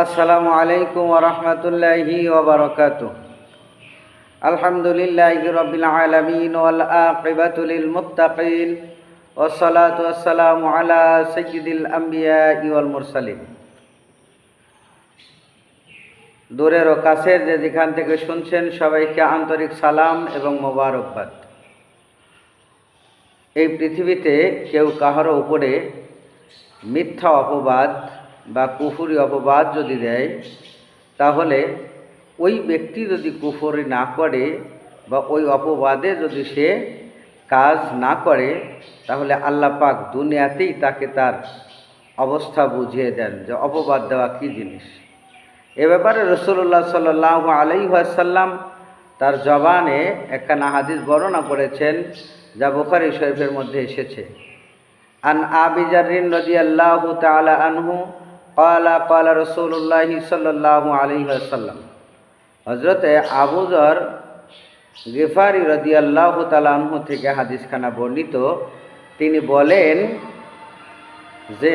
আসসালামু আলাইকুম ওরহমতুল্লাহি ওবরকাত আলহামদুলিল্লাহ রবিল আলমিন ওয়াল আকিবাতুল মুত্তাকিন ওসালাম আলা সৈয়দুল আম্বিয়া ইউল মুরসালিন। দূরের ও কাছের যে যেখান থেকে শুনছেন সবাইকে আন্তরিক সালাম এবং মোবারকবাদ। এই পৃথিবীতে কেউ কাহারও উপরে মিথ্যা অপবাদ বা কুফুরি অপবাদ যদি দেয়, তাহলে ওই ব্যক্তি যদি কুফুরি না করে বা ওই অপবাদে যদি সে কাজ না করে, তাহলে আল্লাহ পাক দুনিয়াতেই তাকে তার অবস্থা বুঝিয়ে দেন যে অপবাদ দেওয়া কী জিনিস। এ ব্যাপারে রসুল্লাহ সাল্লাহ আলাইসাল্লাম তার জবানে একখানা হাদিস বর্ণনা করেছেন, যা বুখারি শরীফের মধ্যে এসেছে। আন আবিজারিন রদি আল্লাহ তালা আনহু কালা কালা রসুল্লাহ সাল্লাহ আলহিহাসাল্লাম হজরতে আবুজর গেফারি রদি আল্লাহ তালাহু থেকে হাদিসখানা বর্ণিত। তিনি বলেন যে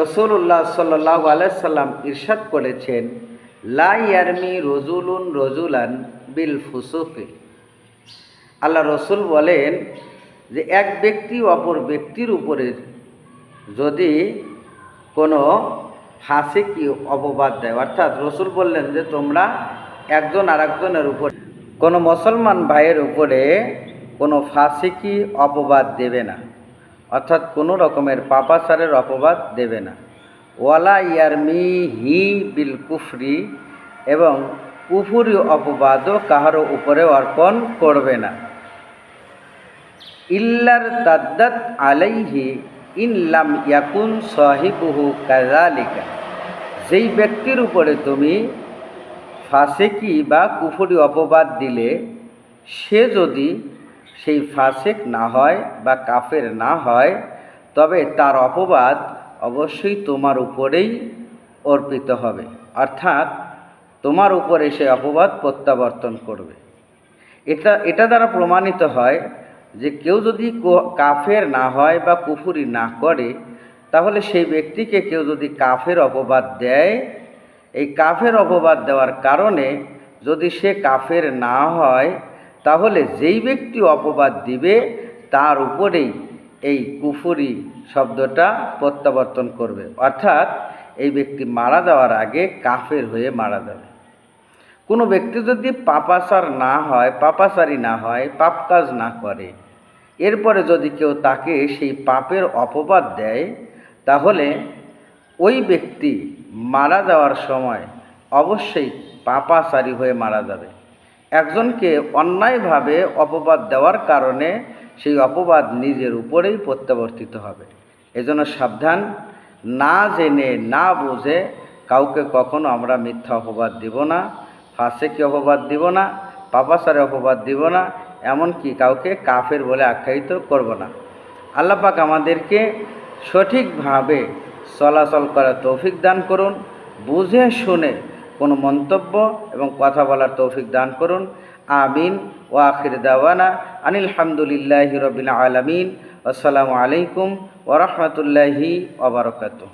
রসুল্লাহ সাল্লাহ আলাইসাল্লাম ইরশাদ করেছেন, লা ইয়ারমি রজুলুন রজুলান বিল ফুসুকে। আল্লাহ রসুল বলেন যে, এক ব্যক্তি অপর ব্যক্তির উপরে যদি কোনো ফাঁসিকি অপবাদ দেয়? অর্থাৎ রসুল বললেন যে, তোমরা একজন আর একজনের উপরে কোনো মুসলমান ভাইয়ের উপরে কোনো ফাঁসিকি অপবাদ দেবে না? অর্থাৎ কোনো রকমের পাপাচারের অপবাদ দেবে না। ওয়ালা ইয়ারমি হি বিল কুফরি এবং কুফুরি অপবাদও কাহারও উপরে অর্পণ করবে না। ইল্লার তাদ্দাত আলাইহি ইনলাম ইয়াকুন সাহিবুহু কাজালিকা যেই ব্যক্তির উপরে তুমি ফাসেকি বা কুফুরি অপবাদ দিলে, সে যদি সেই ফাসেক না হয় বা কাফের না হয়, তবে তার অপবাদ অবশ্যই তোমার উপরেই অর্পিত হবে। অর্থাৎ তোমার উপরে সে অপবাদ প্রত্যাবর্তন করবে। এটা এটা দ্বারা প্রমাণিত হয় যে কেউ যদি কাফের না হয় বা কুফুরি না করে, তাহলে সেই ব্যক্তিকে কেউ যদি কাফের অপবাদ দেয়, এই কাফের অপবাদ দেওয়ার কারণে যদি সে কাফের না হয়, তাহলে যেই ব্যক্তি অপবাদ দিবে, তার উপরেই এই কুফুরি শব্দটা প্রত্যাবর্তন করবে। অর্থাৎ এই ব্যক্তি মারা যাওয়ার আগে কাফের হয়ে মারা যাবে। কোনো ব্যক্তি যদি পাপাচার না হয়, পাপাচারি না হয় পাপ কাজ না করে এরপরে যদি কেউ তাকে সেই পাপের অপবাদ দেয়, তাহলে ওই ব্যক্তি মারা যাওয়ার সময় অবশ্যই পাপাচারী হয়ে মারা যাবে। একজনকে অন্যায়ভাবে অপবাদ দেওয়ার কারণে সেই অপবাদ নিজের উপরেই প্রত্যাবর্তিত হবে। এজন্য সাবধান, না জেনে, না বুঝে কাউকে কখনো আমরা মিথ্যা অপবাদ দিব না ফাঁসে কি অপবাদ দিব না পাপাসারে অপবাদ দিব না এমনকি কাউকে কাফের বলে আখ্যায়িত করব না। আল্লাপাক আমাদেরকে সঠিকভাবে চলাচল করার তৌফিক দান করুন, বুঝে শুনে কোনো মন্তব্য এবং কথা বলার তৌফিক দান করুন। আমিন। ও আখির দাওয়ানা আনিল হামদুলিল্লাহ রবিল আলমিন। আসসালামু আলাইকুম ওরহমতুল্লাহি ওবরকাতু